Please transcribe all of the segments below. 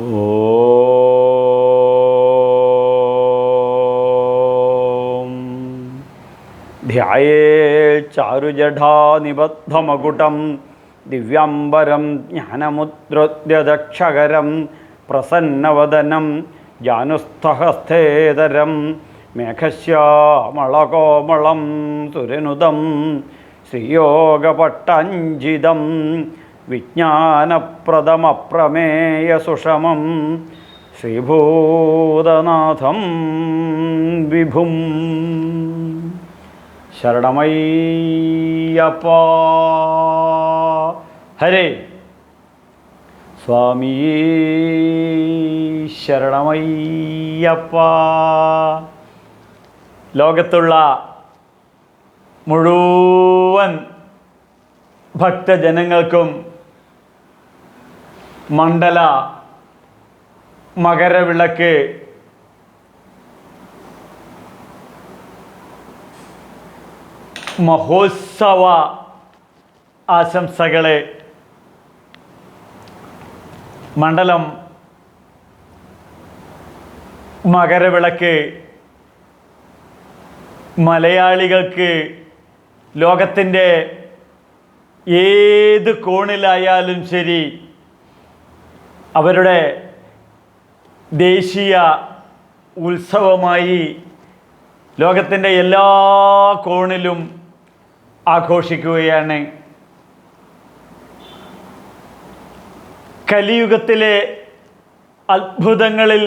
ഓം. ധ്യായേ ചാരുജഠാനിബദ്ധമകുടം ദിവ്യാംബരം ജ്ഞാനമുദ്രോദ്യദക്ഷകരം. പ്രസന്നവദനം ജാനുസ്ഥഹസ്ഥേതരം മേഘശ്യാമളകോമളം സുരനുദം. ശ്രീയോഗപട്ടഞ്ജിതം വിജ്ഞാനപ്രദമപ്രമേയസുഷമം ശ്രീഭൂതനാഥം വിഭും. ശരണമയ്യപ്പ. ഹരേ. സ്വാമി ശരണമയ്യപ്പ. ലോകത്തുള്ള മുഴുവൻ ഭക്തജനങ്ങൾക്കും മണ്ഡല മകരവിളക്ക് മഹോത്സവ ആശംസകളെ മണ്ഡലം മകരവിളക്ക് മലയാളികൾക്ക് ലോകത്തിന്റെ ഏത് കോണിലായാലും ശരി അവരുടെ ദേശീയ ഉത്സവമായി ലോകത്തിന്റെ എല്ലാ കോണിലും ആഘോഷിക്കുകയാണ്. കലിയുഗത്തിലെ അത്ഭുതങ്ങളിൽ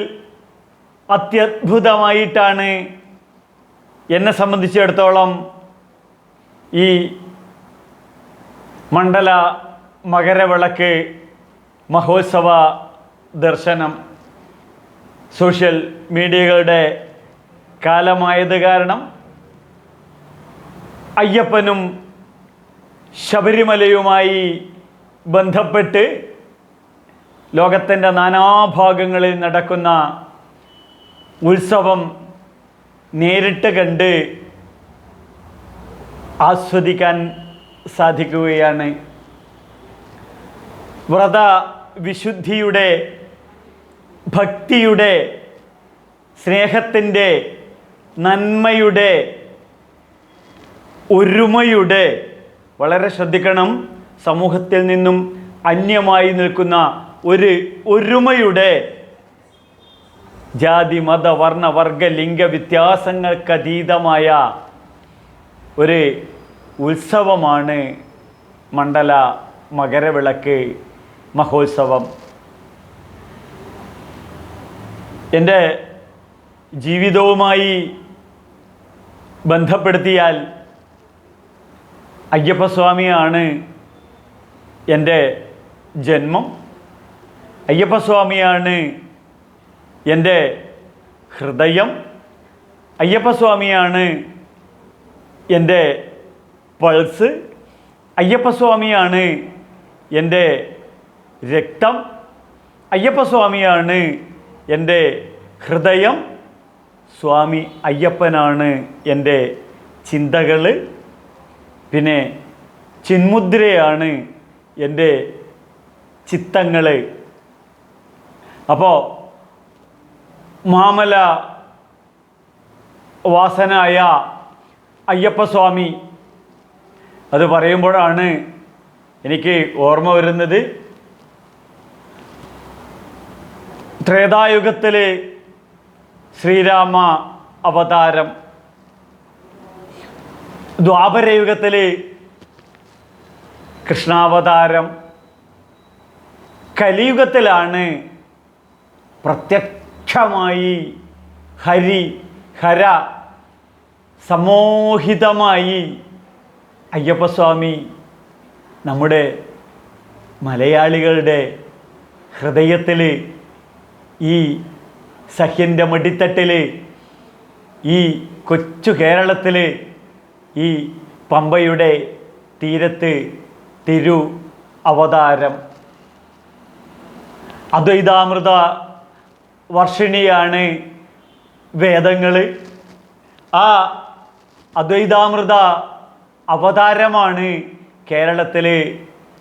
അത്യത്ഭുതമായിട്ടാണ് എന്നെ സംബന്ധിച്ചിടത്തോളം ഈ മണ്ഡല മകരവിളക്ക് മഹോത്സവ ദർശനം സോഷ്യൽ മീഡിയകളുടെ കാലമായത് കാരണം അയ്യപ്പനും ശബരിമലയുമായി ബന്ധപ്പെട്ട് ലോകത്തിന്റെ നാനാഭാഗങ്ങളിൽ നടക്കുന്ന ഉത്സവം നേരിട്ട് കണ്ട് ആസ്വദിക്കാൻ സാധിക്കുകയാണ്. വ്രത വിശുദ്ധിയുടെ ഭക്തിയുടെ സ്നേഹത്തിന്റെ നന്മയുടെ ഒരുമയുടെ വളരെ ശ്രദ്ധിക്കണം. സമൂഹത്തിൽ നിന്നും അന്യമായി നിൽക്കുന്ന ഒരു ഒരുമയുടെ ജാതി മത വർണ വർഗ ലിംഗ വ്യത്യാസങ്ങൾക്കതീതമായ ഒരു ഉത്സവമാണ് മണ്ഡല മകരവിളക്ക്. മഹോത്സവം. എന്റെ ജീവിതവുമായി ബന്ധപ്പെടുത്തിയാൽ അയ്യപ്പസ്വാമിയാണ് എന്റെ ജന്മം. അയ്യപ്പസ്വാമിയാണ് എന്റെ ഹൃദയം. അയ്യപ്പസ്വാമിയാണ് എന്റെ പൾസ് അയ്യപ്പസ്വാമിയാണ് എന്റെ രക്തം അയ്യപ്പസ്വാമിയാണ് എന്റെ ഹൃദയം. സ്വാമി അയ്യപ്പനാണ് എന്റെ ചിന്തകൾ. പിന്നെ ചിന്മുദ്രയാണ് എന്റെ ചിത്തങ്ങൾ. അപ്പോൾ മാമല വാസനായ അയ്യപ്പസ്വാമി അത് പറയുമ്പോഴാണ് എനിക്ക് ഓർമ്മ വരുന്നത്. ത്രേതായുഗത്തിലെ ശ്രീരാമ അവതാരം ദ്വാപരയുഗത്തിലെ കൃഷ്ണാവതാരം കലിയുഗത്തിലാണ് പ്രത്യക്ഷമായി ഹരി ഹര സമോഹിതമായി അയ്യപ്പസ്വാമി നമ്മുടെ മലയാളികളുടെ ഹൃദയത്തിൽ ഈ സഹ്യന്റെ മടിത്തട്ടിൽ ഈ കൊച്ചു കേരളത്തിൽ ഈ പമ്പയുടെ തീരത്ത് തിരു അവതാരം. അദ്വൈതാമൃത വർഷിണിയാണ് വേദങ്ങൾ ആ അദ്വൈതാമൃത അവതാരമാണ് കേരളത്തിൽ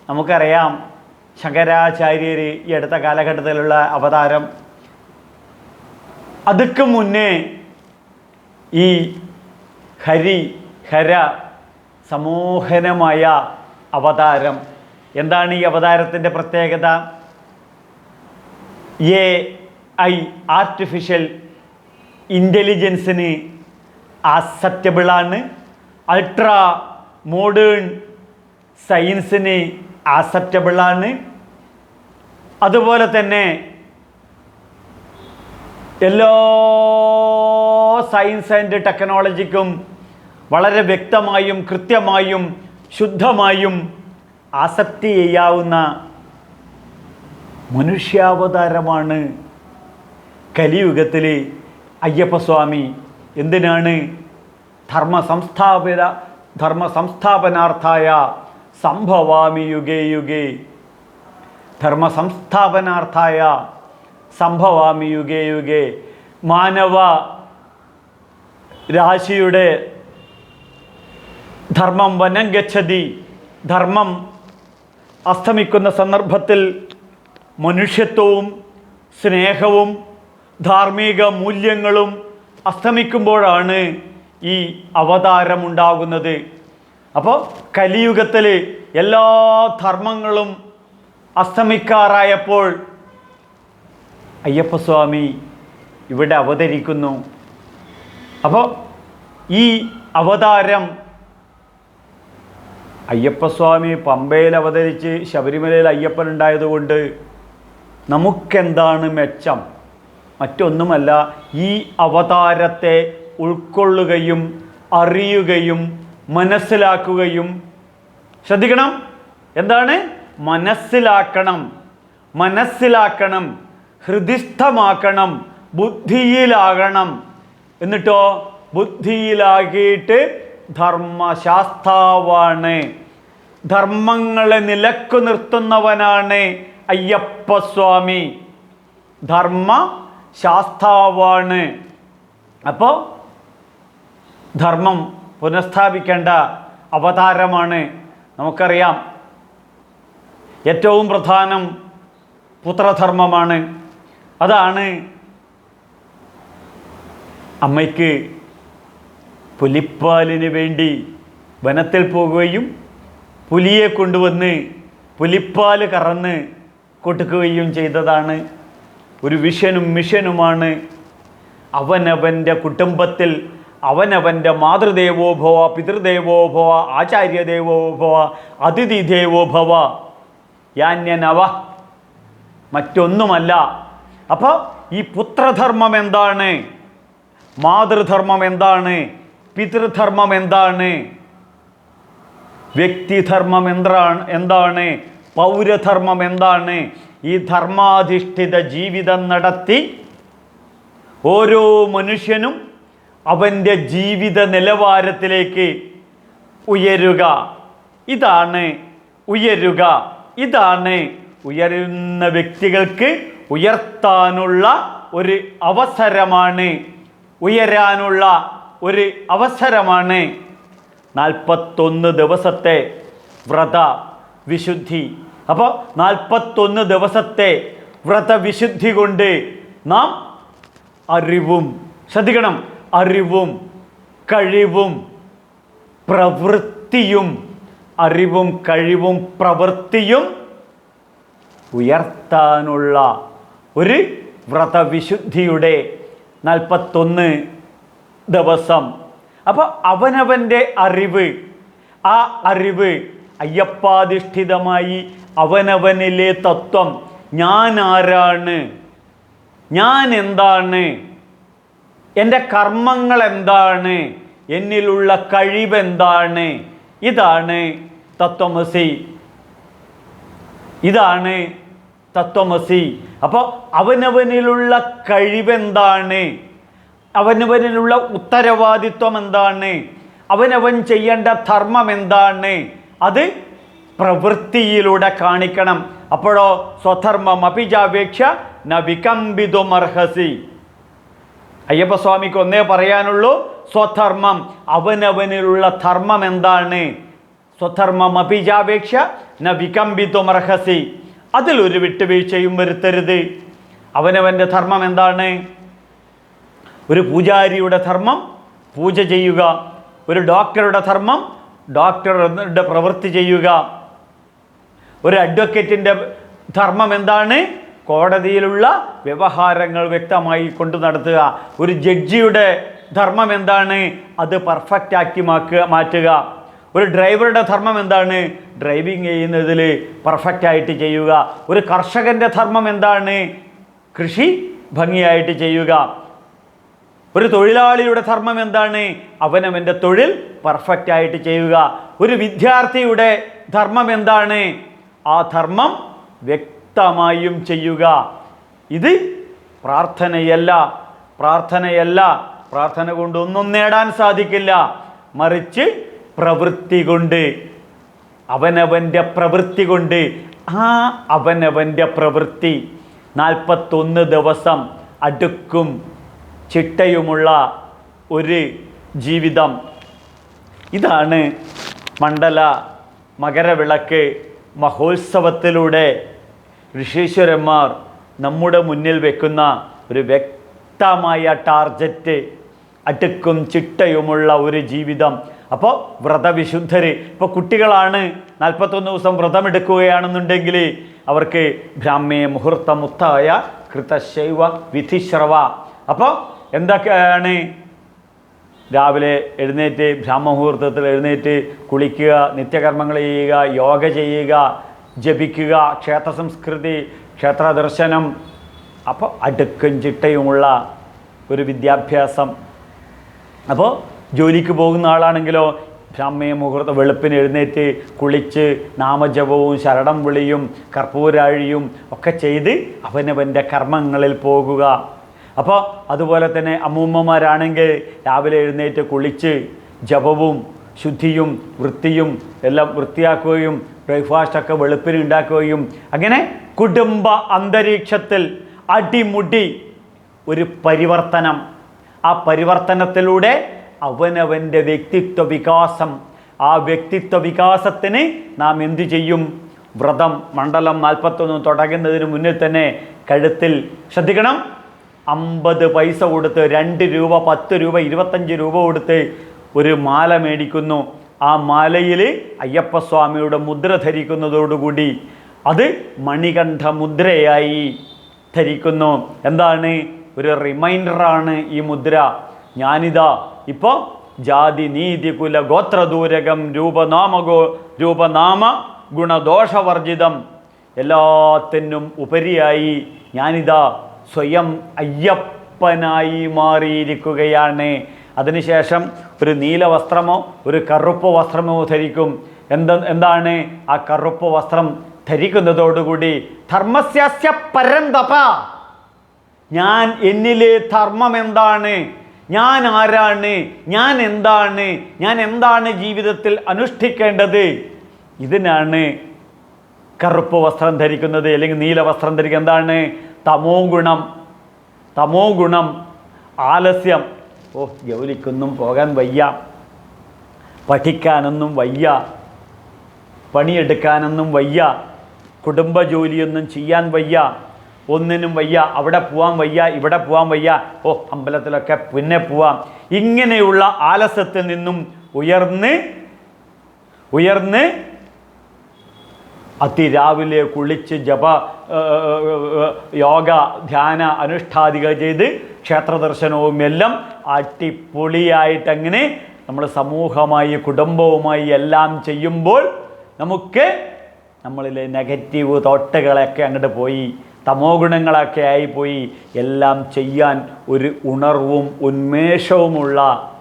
നമുക്കറിയാം ശങ്കരാചാര്യർ ഈ അടുത്ത കാലഘട്ടത്തിലുള്ള അവതാരം. അതുക്ക് മുന്നേ ഈ ഹരി ഹര സമോഹനമായ അവതാരം. എന്താണ് ഈ അവതാരത്തിന്റെ പ്രത്യേകത? എ ഐ ആർട്ടിഫിഷ്യൽ ഇന്റലിജൻസിന് ആക്സെപ്റ്റബിളാണ് അൾട്രാ മോഡേൺ സയൻസിന് ആക്സെപ്റ്റബിളാണ് അതുപോലെ തന്നെ എല്ലാ സയൻസ് ആൻഡ് ടെക്നോളജിക്കും വളരെ വ്യക്തമായും കൃത്യമായും ശുദ്ധമായും ആസക്തി ചെയ്യാവുന്ന മനുഷ്യാവതാരമാണ് കലിയുഗത്തിൽ അയ്യപ്പസ്വാമി. എന്തിനാണ്? ധർമ്മ സംസ്ഥാപിത ധർമ്മ സംസ്ഥാപനാർത്ഥായ സംഭവാമി യുഗേ യുഗേ. ധർമ്മ സംസ്ഥാപനാർത്ഥായ സംഭവാമി യുഗേ യുഗേ. മാനവ രാശിയുടെ ധർമ്മം വനം ഗച്ഛതി. ധർമ്മം അസ്തമിക്കുന്ന സന്ദർഭത്തിൽ മനുഷ്യത്വവും സ്നേഹവും ധാർമ്മിക മൂല്യങ്ങളും അസ്തമിക്കുമ്പോഴാണ് ഈ അവതാരമുണ്ടാകുന്നത്. അപ്പോൾ കലിയുഗത്തിൽ എല്ലാ ധർമ്മങ്ങളും അസ്തമിക്കാറായപ്പോൾ അയ്യപ്പസ്വാമി ഇവിടെ അവതരിക്കുന്നു. അപ്പോൾ ഈ അവതാരം അയ്യപ്പസ്വാമി പമ്പയിൽ അവതരിച്ച് ശബരിമലയിൽ അയ്യപ്പൻ ഉണ്ടായതുകൊണ്ട് നമുക്കെന്താണ് മെച്ചം? മറ്റൊന്നുമല്ല ഈ അവതാരത്തെ ഉൾക്കൊള്ളുകയും അറിയുകയും മനസ്സിലാക്കുകയും ശ്രദ്ധിക്കണം. എന്താണ്? മനസ്സിലാക്കണം. മനസ്സിലാക്കണം. ഹൃദിസ്ഥമാക്കണം ബുദ്ധിയിലാകണം. എന്നിട്ടോ ബുദ്ധിയിലാകിയിട്ട് ധർമ്മശാസ്താവാണ്. ധർമ്മങ്ങളെ നിലക്കു നിർത്തുന്നവനാണ് അയ്യപ്പസ്വാമി. ധർമ്മ ശാസ്താവാണ് അപ്പോൾ ധർമ്മം പുനഃസ്ഥാപിക്കേണ്ട അവതാരമാണ് നമുക്കറിയാം. ഏറ്റവും പ്രധാനം പുത്രധർമ്മമാണ്. അതാണ് അമ്മയ്ക്ക് പുലിപ്പാലിന് വേണ്ടി വനത്തിൽ പോകുകയും പുലിയെ കൊണ്ടുവന്ന് പുലിപ്പാൽ കറന്ന് കൊടുക്കുകയും ചെയ്തതാണ്. ഒരു വിഷനും മിഷനുമാണ്. അവനവന്റെ കുടുംബത്തിൽ അവനവന്റെ മാതൃദേവോ ഭവ പിതൃദേവോ ഭവ ആചാര്യദേവോ ഭവ അതിഥിദേവോ ഭവ യാന്യനവ. മറ്റൊന്നുമല്ല. അപ്പോൾ ഈ പുത്രധർമ്മം എന്താണ്? മാതൃധർമ്മം എന്താണ് പിതൃധർമ്മം എന്താണ് വ്യക്തിധർമ്മം എന്താണ്? എന്താണ്? പൗരധർമ്മം എന്താണ് ഈ ധർമാധിഷ്ഠിത ജീവിതം നടത്തി ഓരോ മനുഷ്യനും അവന്റെ ജീവിത നിലവാരത്തിലേക്ക് ഉയരുക. ഇതാണ് ഉയരുക. ഇതാണ് ഉയരുന്ന വ്യക്തികൾക്ക് ഉയർത്താനുള്ള ഒരു അവസരമാണ് ഉയരാനുള്ള ഒരു അവസരമാണ്. നാൽപ്പത്തൊന്ന് ദിവസത്തെ വ്രത വിശുദ്ധി. അപ്പോൾ നാൽപ്പത്തൊന്ന് ദിവസത്തെ വ്രതവിശുദ്ധി കൊണ്ട് നാം അറിവും ശ്രദ്ധിക്കണം അറിവും കഴിവും പ്രവൃത്തിയും അറിവും കഴിവും പ്രവൃത്തിയും ഉയർത്താനുള്ള ഒരു വ്രതവിശുദ്ധിയുടെ നാൽപ്പത്തൊന്ന് ദിവസം. അപ്പോൾ അവനവന്റെ അറിവ് ആ അറിവ് അയ്യപ്പാധിഷ്ഠിതമായി അവനവനിലെ തത്വം ഞാൻ ആരാണ് ഞാൻ എന്താണ് എന്റെ കർമ്മങ്ങൾ എന്താണ് എന്നിലുള്ള കഴിവെന്താണ് ഇതാണ് തത്വമസി. ഇതാണ് തത്വമസി. അപ്പോൾ അവനവനിലുള്ള കഴിവെന്താണ്? അവനവനിലുള്ള ഉത്തരവാദിത്വം എന്താണ്? അവനവൻ ചെയ്യേണ്ട ധർമ്മം എന്താണ്? അത് പ്രവൃത്തിയിലൂടെ കാണിക്കണം. അപ്പോഴോ സ്വധർമ്മം അഭിജാപേക്ഷ ന വികമ്പിതുമർഹസി അയ്യപ്പസ്വാമിക്ക് ഒന്നേ പറയാനുള്ളൂ സ്വധർമ്മം അവനവനിലുള്ള ധർമ്മം എന്താണ്? സ്വധർമ്മം അഭിജാപേക്ഷ ന അതിലൊരു വിട്ടുവീഴ്ചയും വരുത്തരുത്. അവനവന്റെ ധർമ്മം എന്താണ്? ഒരു പൂജാരിയുടെ ധർമ്മം പൂജ ചെയ്യുക. ഒരു ഡോക്ടറുടെ ധർമ്മം ഡോക്ടറുടെ പ്രവൃത്തി ചെയ്യുക. ഒരു അഡ്വക്കേറ്റിന്റെ ധർമ്മം എന്താണ്? കോടതിയിലുള്ള വ്യവഹാരങ്ങൾ വ്യക്തമായി കൊണ്ടു നടത്തുക. ഒരു ജഡ്ജിയുടെ ധർമ്മം എന്താണ്? അത് പെർഫെക്റ്റ് ആക്കി മാക്കുക മാറ്റുക. ഒരു ഡ്രൈവറുടെ ധർമ്മം എന്താണ്? ഡ്രൈവിംഗ് ചെയ്യുന്നതിൽ പെർഫെക്റ്റ് ആയിട്ട് ചെയ്യുക. ഒരു കർഷകന്റെ ധർമ്മം എന്താണ്? കൃഷി ഭംഗിയായിട്ട് ചെയ്യുക. ഒരു തൊഴിലാളിയുടെ ധർമ്മം എന്താണ്? അവനവന്റെ തൊഴിൽ പെർഫെക്റ്റ് ആയിട്ട് ചെയ്യുക. ഒരു വിദ്യാർത്ഥിയുടെ ധർമ്മം എന്താണ്? ആ ധർമ്മം വ്യക്തമായും ചെയ്യുക. ഇത് പ്രാർത്ഥനയല്ല. പ്രാർത്ഥനയല്ല. പ്രാർത്ഥന കൊണ്ട് ഒന്നും നേടാൻ സാധിക്കില്ല. മറിച്ച് പ്രവൃത്തി കൊണ്ട് അവനവന്റെ പ്രവൃത്തി കൊണ്ട് ആ അവനവന്റെ പ്രവൃത്തി നാൽപ്പത്തൊന്ന് ദിവസം അടുക്കും ചിട്ടയുമുള്ള ഒരു ജീവിതം. ഇതാണ് മണ്ഡല മകരവിളക്ക് മഹോത്സവത്തിലൂടെ ഋഷീശ്വരന്മാർ നമ്മുടെ മുന്നിൽ വെക്കുന്ന ഒരു വ്യക്തമായ ടാർജറ്റ് അടുക്കും ചിട്ടയുമുള്ള ഒരു ജീവിതം. അപ്പോൾ വ്രതവിശുദ്ധർ ഇപ്പോൾ കുട്ടികളാണ് നാൽപ്പത്തൊന്ന് ദിവസം വ്രതമെടുക്കുകയാണെന്നുണ്ടെങ്കിൽ അവർക്ക് ബ്രാഹ്മേ മുഹൂർത്തമുത്തായ കൃതശൈവ വിധിശ്രവ. അപ്പോൾ എന്തൊക്കെയാണ്? രാവിലെ എഴുന്നേറ്റ് ബ്രാഹ്മമുഹൂർത്തത്തിൽ എഴുന്നേറ്റ് കുളിക്കുക നിത്യകർമ്മങ്ങൾ ചെയ്യുക യോഗ ചെയ്യുക ജപിക്കുക ക്ഷേത്ര സംസ്കൃതി ക്ഷേത്ര ദർശനം. അപ്പോൾ അടുക്കും ചിട്ടയുമുള്ള ഒരു വിദ്യാഭ്യാസം. അപ്പോൾ ജോലിക്ക് പോകുന്ന ആളാണെങ്കിലോ ബ്രാഹ്മയ മുഹൂർത്ത വെളുപ്പിന് എഴുന്നേറ്റ് കുളിച്ച് നാമജപവും ശരടം വിളിയും കർപ്പൂരാഴിയും ഒക്കെ ചെയ്ത് അവനവന്റെ കർമ്മങ്ങളിൽ പോകുക. അപ്പോൾ അതുപോലെ തന്നെ അമ്മൂമ്മമാരാണെങ്കിൽ രാവിലെ എഴുന്നേറ്റ് കുളിച്ച് ജപവും ശുദ്ധിയും വൃത്തിയും എല്ലാം വൃത്തിയാക്കുകയും ബ്രേക്ക്ഫാസ്റ്റൊക്കെ വെളുപ്പിന് ഉണ്ടാക്കുകയും അങ്ങനെ കുടുംബ അന്തരീക്ഷത്തിൽ അടിമുടി ഒരു പരിവർത്തനം. ആ പരിവർത്തനത്തിലൂടെ അവനവന്റെ വ്യക്തിത്വ വികാസം. ആ വ്യക്തിത്വ വികാസത്തിന് നാം എന്തു ചെയ്യും? വ്രതം മണ്ഡലം നാൽപ്പത്തൊന്ന് തുടങ്ങുന്നതിന് മുന്നിൽ തന്നെ കഴുത്തിൽ ശ്രദ്ധിക്കണം. അമ്പത് പൈസ കൊടുത്ത് രണ്ട് രൂപ പത്ത് രൂപ ഇരുപത്തഞ്ച് രൂപ കൊടുത്ത് ഒരു മാല മേടിക്കുന്നു. ആ മാലയിൽ അയ്യപ്പസ്വാമിയുടെ മുദ്ര ധരിക്കുന്നതോടുകൂടി അത് മണികണ്ഠ മുദ്രയായി ധരിക്കുന്നു. എന്താണ്? ഒരു റിമൈൻഡറാണ് ഈ മുദ്ര. ഞാനിതാ ഇപ്പോൾ ജാതി നീതി കുല ഗോത്രദൂരകം രൂപനാമഗോ രൂപനാമ ഗുണദോഷവർജിതം എല്ലാത്തിനും ഉപരിയായി ഞാനിതാ സ്വയം അയ്യപ്പനായി മാറിയിരിക്കുകയാണ്. അതിനുശേഷം ഒരു നീല വസ്ത്രമോ ഒരു കറുപ്പ് വസ്ത്രമോ ധരിക്കും. എന്ത എന്താണ് ആ കറുപ്പ് വസ്ത്രം ധരിക്കുന്നതോടുകൂടി ധർമ്മസ്യാസ്യ പരന്തപ. ഞാൻ എന്നിലെ ധർമ്മം എന്താണ് ഞാൻ ആരാണ്? ഞാൻ എന്താണ്? ഞാൻ എന്താണ് ജീവിതത്തിൽ അനുഷ്ഠിക്കേണ്ടത്? ഇതിനാണ് കറുപ്പ് വസ്ത്രം ധരിക്കുന്നത് അല്ലെങ്കിൽ നീല വസ്ത്രം ധരിക്കുക. എന്താണ്? തമോ ഗുണം. തമോ ഗുണം. ആലസ്യം. ഓ ജോലിക്കൊന്നും പോകാൻ വയ്യ. പഠിക്കാനൊന്നും വയ്യ. പണിയെടുക്കാനൊന്നും വയ്യ. കുടുംബ ജോലിയൊന്നും ചെയ്യാൻ വയ്യ. ഒന്നിനും വയ്യ അവിടെ പോവാൻ വയ്യ ഇവിടെ പോവാൻ വയ്യ. ഓ അമ്പലത്തിലൊക്കെ പിന്നെ പോവാം. ഇങ്ങനെയുള്ള ആലസ്യത്തിൽ നിന്നും ഉയർന്ന് ഉയർന്ന് അതിരാവിലെ കുളിച്ച് ജപ യോഗ ധ്യാന അനുഷ്ഠാദികൾ ചെയ്ത് ക്ഷേത്ര ദർശനവും എല്ലാം അടിപൊളിയായിട്ടങ്ങനെ നമ്മൾ സമൂഹമായി കുടുംബവുമായി എല്ലാം ചെയ്യുമ്പോൾ നമുക്ക് നമ്മളിലെ നെഗറ്റീവ് തോട്ടുകളൊക്കെ അങ്ങോട്ട് പോയി. തമോ ഗുണങ്ങളൊക്കെ ആയിപ്പോയി. എല്ലാം ചെയ്യാൻ ഒരു ഉണർവും ഉന്മേഷവുമുള്ള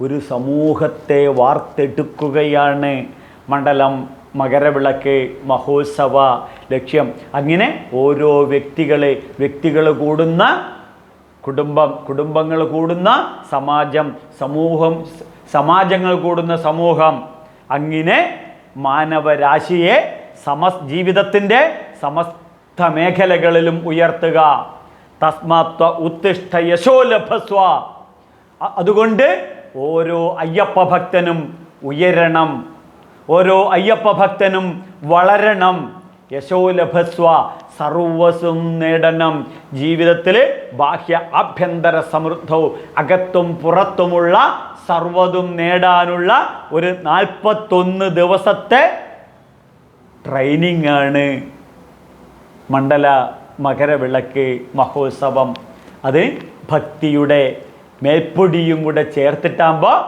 ഒരു സമൂഹത്തെ വാർത്തെടുക്കുകയാണ് മണ്ഡലം മകരവിളക്ക് മഹോത്സവ ലക്ഷ്യം. അങ്ങനെ ഓരോ വ്യക്തികളെ വ്യക്തികൾ കൂടുന്ന കുടുംബം കുടുംബങ്ങൾ കൂടുന്ന സമാജം സമൂഹം സമാജങ്ങൾ കൂടുന്ന സമൂഹം. അങ്ങനെ മാനവരാശിയെ സമസ് ജീവിതത്തിന്റെ സമസ്ത മേഖലകളിലും ഉയർത്തുക. തസ്മാത്വ ഉത്തിഷ്ഠ യശോ ലഭസ്വ. അതുകൊണ്ട് ഓരോ അയ്യപ്പ ഭക്തനും ഉയരണം. ഓരോ അയ്യപ്പ ഭക്തനും വളരണം. യശോലഭസ്വ സർവസും നേടണം. ജീവിതത്തിൽ ബാഹ്യ ആഭ്യന്തര സമൃദ്ധവും അകത്തും പുറത്തുമുള്ള സർവതും നേടാനുള്ള ഒരു നാൽപ്പത്തൊന്ന് ദിവസത്തെ ട്രെയിനിങ് ആണ് മണ്ഡല മകരവിളക്ക് മഹോത്സവം. അത് ഭക്തിയുടെ മേൽപ്പൊടിയും കൂടെ ചേർത്തിട്ടാകുമ്പോൾ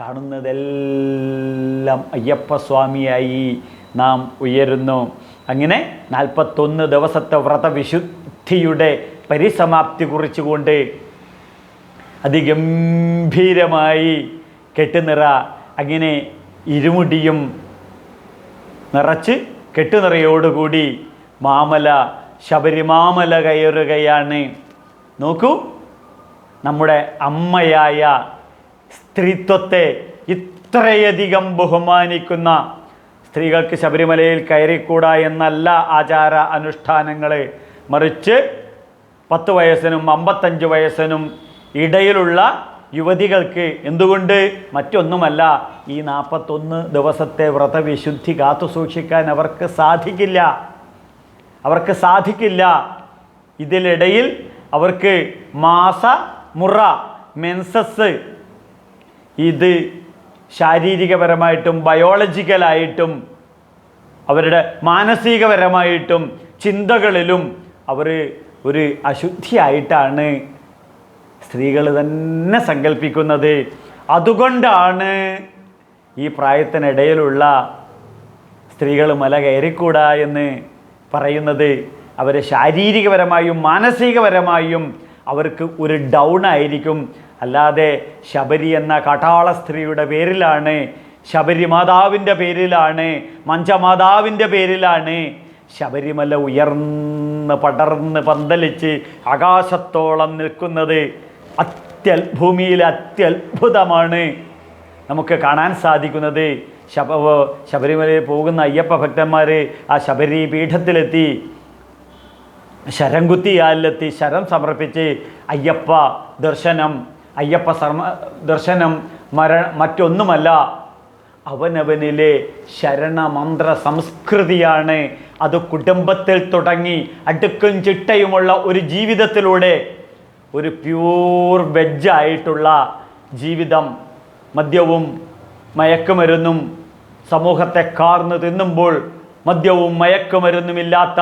കാണുന്നതെല്ലാം അയ്യപ്പസ്വാമിയായി നാം ഉയരുന്നു. അങ്ങനെ നാൽപ്പത്തൊന്ന് ദിവസത്തെ വ്രതവിശുദ്ധിയുടെ പരിസമാപ്തി കുറിച്ചുകൊണ്ട് അതിഗംഭീരമായി കെട്ടുനിറ അങ്ങനെ ഇരുമുടിയും നിറച്ച് കെട്ടുനിറയോടുകൂടി മാമല ശബരിമാമല കയറുകയാണ്. നോക്കൂ നമ്മുടെ അമ്മയായ സ്ത്രീത്വത്തെ ഇത്രയധികം ബഹുമാനിക്കുന്ന സ്ത്രീകൾക്ക് ശബരിമലയിൽ കയറിക്കൂടാ എന്നല്ല ആചാര അനുഷ്ഠാനങ്ങൾ മറിച്ച് പത്ത് വയസ്സിനും അമ്പത്തഞ്ച് വയസ്സിനും ഇടയിലുള്ള യുവതികൾക്ക് എന്തുകൊണ്ട്? മറ്റൊന്നുമല്ല ഈ നാൽപ്പത്തൊന്ന് ദിവസത്തെ വ്രതവിശുദ്ധി കാത്തു സൂക്ഷിക്കാൻ അവർക്ക് സാധിക്കില്ല. അവർക്ക് സാധിക്കില്ല. ഇതിനിടയിൽ അവർക്ക് മാസ മുറ മെൻസസ് ഇത് ശാരീരികപരമായിട്ടും ബയോളജിക്കലായിട്ടും അവരുടെ മാനസികപരമായിട്ടും ചിന്തകളിലും അവർ ഒരു അശുദ്ധിയായിട്ടാണ് സ്ത്രീകൾ തന്നെ സങ്കല്പിക്കുന്നത് അതുകൊണ്ടാണ് ഈ പ്രായത്തിനിടയിലുള്ള സ്ത്രീകൾ മല കയറിക്കൂടാ എന്ന് പറയുന്നത് അവർ ശാരീരികപരമായും മാനസികപരമായും അവർക്ക് ഒരു ഡൗൺ ആയിരിക്കും. അല്ലാതെ ശബരി എന്ന കാട്ടാള സ്ത്രീയുടെ പേരിലാണ് ശബരി മാതാവിന്റെ പേരിലാണ് മഞ്ചമാതാവിന്റെ പേരിലാണ് ശബരിമല ഉയർന്ന് പടർന്ന് പന്തലിച്ച് ആകാശത്തോളം നിൽക്കുന്നത്. അത്യൽ ഭൂമിയിൽ അത്യത്ഭുതമാണ് നമുക്ക് കാണാൻ സാധിക്കുന്നത്. ശബ ശബരിമലയിൽ പോകുന്ന അയ്യപ്പ ഭക്തന്മാർ ആ ശബരി പീഠത്തിലെത്തി ശരം കുത്തിയാലിലെത്തി ശരം സമർപ്പിച്ച് അയ്യപ്പ ദർശനം അയ്യപ്പ സർമ ദർശനം മര മറ്റൊന്നുമല്ല അവനവനിലെ ശരണമന്ത്ര സംസ്കൃതിയാണ്. അത് കുടുംബത്തിൽ തുടങ്ങി അടുക്കും ചിട്ടയുമുള്ള ഒരു ജീവിതത്തിലൂടെ ഒരു പ്യൂർ വെജ് ആയിട്ടുള്ള ജീവിതം മദ്യവും മയക്കുമരുന്നും സമൂഹത്തെ കാർന്നു തിന്നുമ്പോൾ മദ്യവും മയക്കുമരുന്നുമില്ലാത്ത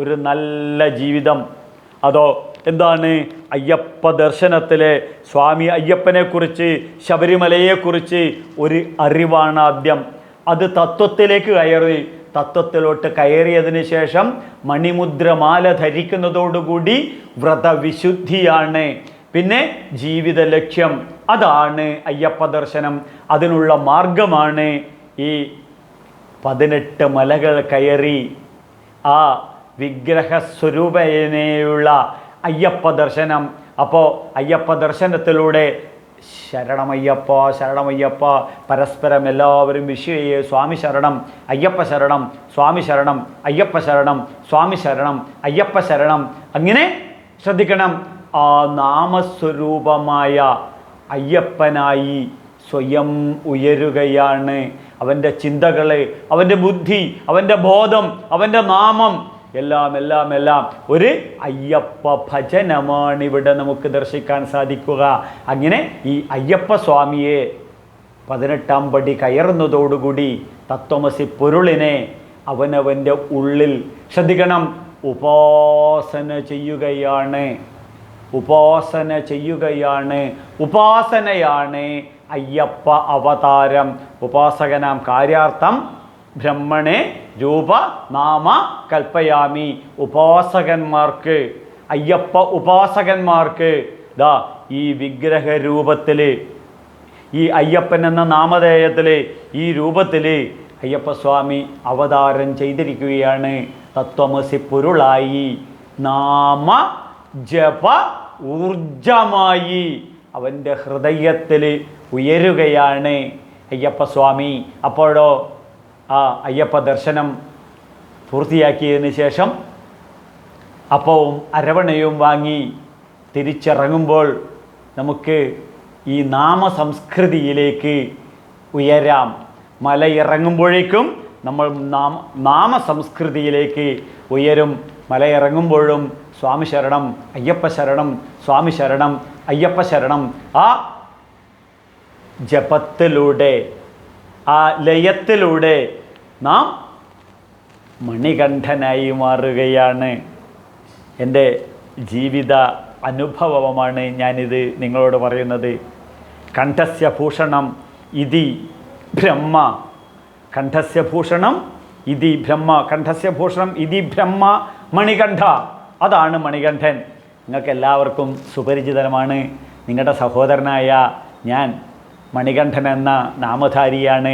ഒരു നല്ല ജീവിതം. അതോ എന്താണ് അയ്യപ്പ ദർശനത്തിലെ സ്വാമി അയ്യപ്പനെക്കുറിച്ച് ശബരിമലയെക്കുറിച്ച് ഒരു അറിവാണ് ആദ്യം. അത് തത്വത്തിലേക്ക് കയറി. തത്വത്തിലോട്ട് കയറിയതിന് ശേഷം മണിമുദ്രമാല ധരിക്കുന്നതോടുകൂടി വ്രതവിശുദ്ധിയാണ്. പിന്നെ ജീവിത ലക്ഷ്യം അതാണ് അയ്യപ്പ ദർശനം. അതിനുള്ള മാർഗമാണ് ഈ പതിനെട്ട് മലകൾ കയറി. ആ വിഗ്രഹസ്വരൂപേനയുള്ള അയ്യപ്പ ദർശനം. അപ്പോൾ അയ്യപ്പ ദർശനത്തിലൂടെ ശരണമയ്യപ്പ ശരണമയ്യപ്പ പരസ്പരം എല്ലാവരും വിഷയെ സ്വാമി ശരണം അയ്യപ്പ ശരണം സ്വാമി ശരണം അയ്യപ്പ ശരണം സ്വാമി ശരണം അയ്യപ്പ ശരണം. അങ്ങനെ ശ്രദ്ധിക്കണം. ആ നാമസ്വരൂപമായ അയ്യപ്പനായി സ്വയം ഉയരുകയാണ്. അവന്റെ ചിന്തകളെ അവന്റെ ബുദ്ധി അവന്റെ ബോധം അവന്റെ നാമം എല്ലാം എല്ലാം എല്ലാം ഒരു അയ്യപ്പ ഭജനമാണ് ഇവിടെ നമുക്ക് ദർശിക്കാൻ സാധിക്കുക. അങ്ങനെ ഈ അയ്യപ്പ സ്വാമിയെ പതിനെട്ടാം പടി കയറുന്നതോടുകൂടി തത്വമസി പൊരുളിനെ അവനവന്റെ ഉള്ളിൽ ശ്രദ്ധിക്കണം. ഉപാസന ചെയ്യുകയാണ്. ഉപാസന ചെയ്യുകയാണ്. ഉപാസനയാണ് അയ്യപ്പ അവതാരം. ഉപാസകനാം കാര്യാർത്ഥം ബ്രഹ്മണെ രൂപ നാമ കൽപ്പയാമി. ഉപാസകന്മാർക്ക് അയ്യപ്പ ഉപാസകന്മാർക്ക് ദാ ഈ വിഗ്രഹ രൂപത്തിൽ ഈ അയ്യപ്പൻ എന്ന നാമധേയത്തിൽ ഈ രൂപത്തിൽ അയ്യപ്പസ്വാമി അവതാരം ചെയ്തിരിക്കുകയാണ്. തത്വമസി പൊരുളായി. നാമ ജപ ഊർജമായി അവന്റെ ഹൃദയത്തിൽ ഉയരുകയാണ്. അയ്യപ്പസ്വാമി അപ്പോഴോ ആ അയ്യപ്പ ദർശനം പൂർത്തിയാക്കിയതിന് ശേഷം അപ്പവും അരവണയും വാങ്ങി തിരിച്ചിറങ്ങുമ്പോൾ നമുക്ക് ഈ നാമ സംസ്കൃതിയിലേക്ക് ഉയരാം. മലയിറങ്ങുമ്പോഴേക്കും നമ്മൾ നാമ സംസ്കൃതിയിലേക്ക് ഉയരും. മലയിറങ്ങുമ്പോഴും സ്വാമി ശരണം അയ്യപ്പ ശരണം സ്വാമി ശരണം അയ്യപ്പ ശരണം. ആ ജപത്തിലൂടെ ആ ലയത്തിലൂടെ നാം മണികണ്ഠനായി മാറുകയാണ്. എന്റെ ജീവിത അനുഭവമാണ് ഞാനിത് നിങ്ങളോട് പറയുന്നത്. കണ്ഠസ്യ ഭൂഷണം ഇതി ബ്രഹ്മ. കണ്ഠസ്യ ഭൂഷണം ഇതി ബ്രഹ്മ. കണ്ഠസ്യ ഭൂഷണം ഇതി ബ്രഹ്മ. മണികണ്ഠ. അതാണ് മണികണ്ഠൻ. നിങ്ങൾക്ക് എല്ലാവർക്കും സുപരിചിതമാണ് നിങ്ങളുടെ സഹോദരനായ ഞാൻ മണികണ്ഠൻ എന്ന നാമധാരിയാണ്.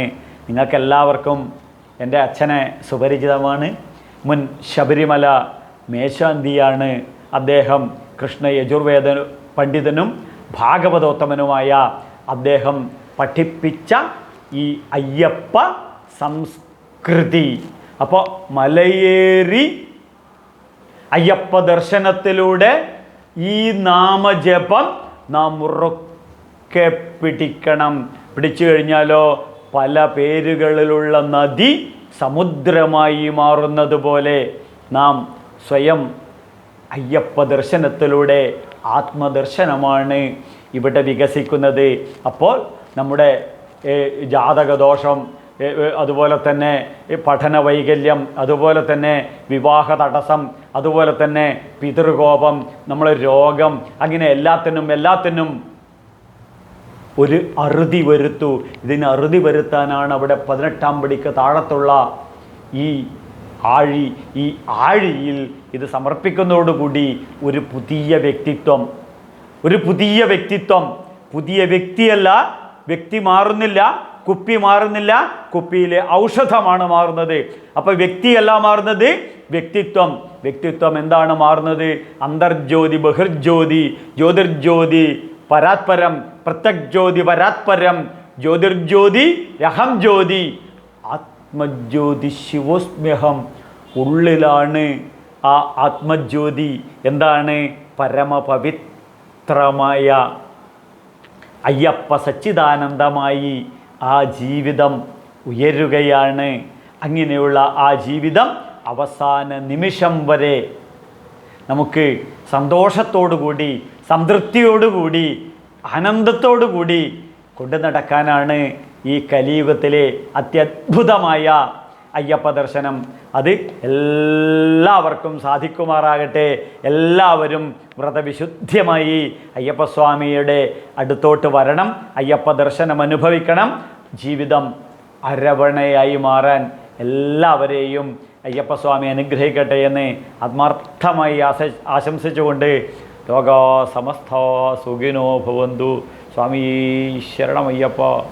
നിങ്ങൾക്കെല്ലാവർക്കും എന്റെ അച്ഛനെ സുപരിചിതമാണ്. മുൻ ശബരിമല മേശാന്തിയാണ് അദ്ദേഹം കൃഷ്ണ യജുർവേദ പണ്ഡിതനും ഭാഗവതോത്തമനുമായ അദ്ദേഹം പഠിപ്പിച്ച ഈ അയ്യപ്പ സംസ്കൃതി. അപ്പോൾ മലയേറി അയ്യപ്പ ദർശനത്തിലൂടെ ഈ നാമജപം നാം ഉറക്കെ പിടിക്കണം. പിടിച്ചു കഴിഞ്ഞാലോ പല പേരുകളിലുള്ള നദി സമുദ്രമായി മാറുന്നത് പോലെ നാം സ്വയം അയ്യപ്പ ദർശനത്തിലൂടെ ആത്മദർശനമാണ് ഇവിടെ വികസിക്കുന്നത്. അപ്പോൾ നമ്മുടെ ജാതകദോഷം അതുപോലെ തന്നെ പഠന വൈകല്യം അതുപോലെ തന്നെ വിവാഹ തടസ്സം അതുപോലെ തന്നെ പിതൃകോപം നമ്മളെ രോഗം അങ്ങനെ എല്ലാത്തിനും എല്ലാത്തിനും ഒരു അറുതി വരുത്തു. ഇതിന് അറുതി വരുത്താനാണ് അവിടെ പതിനെട്ടാം പടിക്ക് താഴത്തുള്ള ഈ ആഴി ഈ ആഴിയിൽ ഇത് സമർപ്പിക്കുന്നതോടുകൂടി ഒരു പുതിയ വ്യക്തിത്വം ഒരു പുതിയ വ്യക്തിത്വം. പുതിയ വ്യക്തിയല്ല വ്യക്തി മാറുന്നില്ല കുപ്പി മാറുന്നില്ല കുപ്പിയിലെ ഔഷധമാണ് മാറുന്നത്. അപ്പോൾ വ്യക്തിയല്ല മാറുന്നത്? വ്യക്തിത്വം. വ്യക്തിത്വം എന്താണ് മാറുന്നത്? അന്തർജ്യോതി ബഹിർജ്യോതി ജ്യോതിർജ്യോതി പരാത്പരം പ്രത്യക് ജ്യോതി പരാത്പരം ജ്യോതിർജ്യോതി രഹം ജ്യോതി ആത്മജ്യോതി ശിവോസ്മ്യഹം. ഉള്ളിലാണ് ആ ആത്മജ്യോതി. എന്താണ്? പരമപവിത്രമായ. അയ്യപ്പ സച്ചിദാനന്ദമായി ആ ജീവിതം ഉയരുകയാണ്. അങ്ങനെയുള്ള ആ ജീവിതം അവസാന നിമിഷം വരെ നമുക്ക് സന്തോഷത്തോടുകൂടി സംതൃപ്തിയോടുകൂടി ആനന്ദത്തോടുകൂടി കൊണ്ടു നടക്കാനാണ് ഈ കലിയുഗത്തിലെ അത്യത്ഭുതമായ അയ്യപ്പ ദർശനം അത് എല്ലാവർക്കും സാധിക്കുമാറാകട്ടെ. എല്ലാവരും വ്രതവിശുദ്ധ്യമായി അയ്യപ്പസ്വാമിയുടെ അടുത്തോട്ട് വരണം. അയ്യപ്പ ദർശനം അനുഭവിക്കണം ജീവിതം അരവണയായി മാറാൻ എല്ലാവരെയും അയ്യപ്പസ്വാമി അനുഗ്രഹിക്കട്ടെ എന്ന് ആത്മാർത്ഥമായി ആശ ആശംസിച്ചുകൊണ്ട് ലോക സമസ്ത സുഖിനോ ഭവന്തു. സ്വാമീ ശരണമയ്യപ്പ.